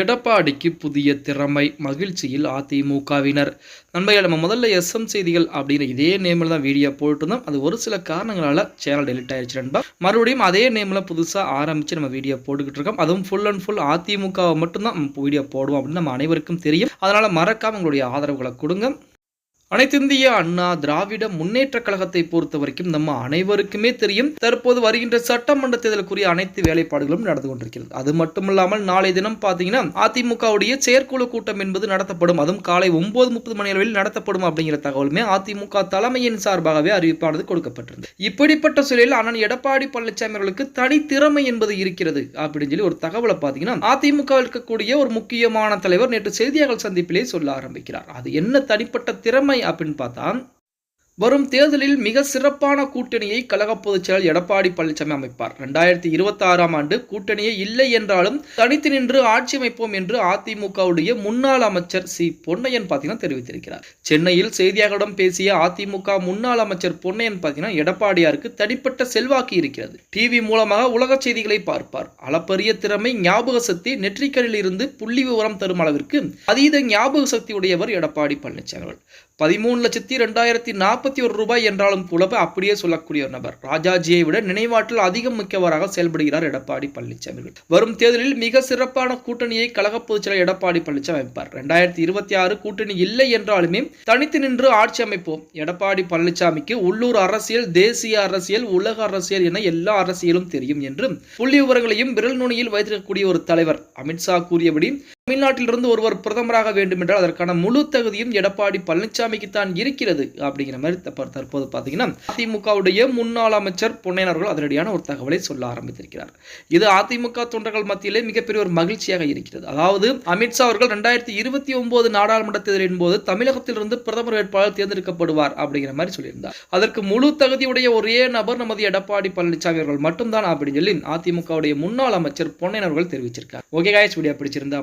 எடப்பாடிக்கு புதிய திறமை மகிழ்ச்சியில் அதிமுகவினர். நண்பர்கள் நம்ம முதல்ல எஸ்எம் செய்திகள் அப்படின்னு இதே நேமில் தான் வீடியோ போட்டுருந்தோம் அது ஒரு சில காரணங்களால் சேனல் டெலிட் ஆயிடுச்சு நண்பா. மறுபடியும் அதே நேமில் புதுசாக ஆரம்பித்து நம்ம வீடியோ போட்டுக்கிட்டு இருக்கோம். அதுவும் ஃபுல் அண்ட் ஃபுல் அதிமுகவை மட்டும்தான் நம்ம வீடியோ போடுவோம் அப்படின்னு நம்ம அனைவருக்கும் தெரியும். அதனால் மறக்காமல் உங்களுடைய ஆதரவுகளை கொடுங்க. அனைத்திந்திய அண்ணா திராவிட முன்னேற்ற கழகத்தை பொறுத்த வரைக்கும் நம்ம அனைவருக்குமே தெரியும் தற்போது வருகின்ற சட்டமன்ற தேர்தலுக்குரிய அனைத்து வேலைப்பாடுகளும் நடந்து கொண்டிருக்கிறது. அது மட்டுமல்லாமல் நாளை தினம் பார்த்தீங்கன்னா அதிமுகவுடைய செயற்குழு கூட்டம் என்பது நடத்தப்படும். அதுவும் காலை ஒன்பது முப்பது மணி அளவில் நடத்தப்படும் அப்படிங்கிற தகவலுமே அதிமுக தலைமையின் சார்பாகவே அறிவிப்பானது கொடுக்கப்பட்டிருந்தது. இப்படிப்பட்ட சூழலில் அண்ணன் எடப்பாடி பழனிசாமி அவர்களுக்கு தனி திறமை என்பது இருக்கிறது அப்படின்னு சொல்லி ஒரு தகவலை பார்த்தீங்கன்னா அதிமுக இருக்கக்கூடிய ஒரு முக்கியமான தலைவர் நேற்று செய்தியாளர் சந்திப்பிலே சொல்ல ஆரம்பிக்கிறார். அது என்ன தனிப்பட்ட திறமை அப்படின்னு பார்த்தா வரும் தேர்தலில் மிக சிறப்பான கூட்டணியை கழக பொதுச் செயலர் எடப்பாடி பழனிசாமி அமைப்பார். ரெண்டாயிரத்தி இருபத்தி ஆறாம் ஆண்டு கூட்டணியே இல்லை என்றாலும் தனித்து நின்று ஆட்சி அமைப்போம் என்று அதிமுகவுடைய முன்னாள் அமைச்சர் சி. பொன்னையன் பார்த்தீங்கன்னா தெரிவித்திருக்கிறார். சென்னையில் செய்தியாளர்களிடம் பேசிய அதிமுக முன்னாள் அமைச்சர் பொன்னையன் பார்த்தீங்கன்னா எடப்பாடியாருக்கு தனிப்பட்ட செல்வாக்கு இருக்கிறது. டிவி மூலமாக உலக செய்திகளை பார்ப்பார். அளப்பரிய திறமை ஞாபக சக்தி நெற்றிக்கலில் இருந்து புள்ளி விவரம் தரும் அளவிற்கு அதீத ஞாபக சக்தி உடையவர் எடப்பாடி பழனிசாமி அவர்கள். பதிமூணு லட்சத்தி ரெண்டாயிரத்தி நாற்பத்தி ஒரு ரூபாய் என்றாலும் குழப்ப அப்படியே சொல்லக்கூடிய ஒரு நபர். ராஜாஜியை விட நினைவாற்றல் அதிகம் மிக்கவராக செயல்படுகிறார் எடப்பாடி பழனிசாமி அவர்கள். வரும் தேர்தலில் மிக சிறப்பான கூட்டணியை கழக பொதுச்செயலர் எடப்பாடி பழனிசாமி அமைப்பார். ரெண்டாயிரத்தி இருபத்தி ஆறு கூட்டணி இல்லை என்றாலுமே தனித்து நின்று ஆட்சி அமைப்போம். எடப்பாடி பழனிசாமிக்கு உள்ளூர் அரசியல் தேசிய அரசியல் உலக அரசியல் என எல்லா அரசியலும் தெரியும் என்று புள்ளி விவரங்களையும் விரல் நுனியில் வைத்திருக்கக்கூடிய ஒரு தலைவர் அமித்ஷா கூறியபடி தமிழ்நாட்டிலிருந்து ஒருவர் பிரதமராக வேண்டும் என்றால் அதற்கான முழு தகுதியும் எடப்பாடி பழனிசாமிக்கு தான் இருக்கிறது அப்படிங்கிற மாதிரி தற்போது பார்த்தீங்கன்னா அதிமுகவுடைய முன்னாள் அமைச்சர் பொன்னையன் அவர்கள் அதிரடியான ஒரு தகவலை சொல்ல ஆரம்பித்திருக்கிறார். இது அதிமுக தொண்டர்கள் மத்தியிலே மிகப்பெரிய ஒரு மகிழ்ச்சியாக இருக்கிறது. அதாவது அமித்ஷா அவர்கள் ரெண்டாயிரத்தி இருபத்தி ஒன்பது நாடாளுமன்ற தேர்தலின் போது தமிழகத்திலிருந்து பிரதமர் வேட்பாளர் தேர்ந்தெடுக்கப்படுவார் அப்படிங்கிற மாதிரி சொல்லியிருந்தார். அதற்கு முழு தகுதியுடைய ஒரே நபர் நமது எடப்பாடி பழனிசாமி அவர்கள் மட்டும்தான் அப்படின்னு சொல்லி அதிமுகவுடைய முன்னாள் அமைச்சர் பொன்னையன் அவர்கள் தெரிவிச்சிருக்கார். ஓகே காய்ஸ் வீடியோ பிடிச்சிருந்தா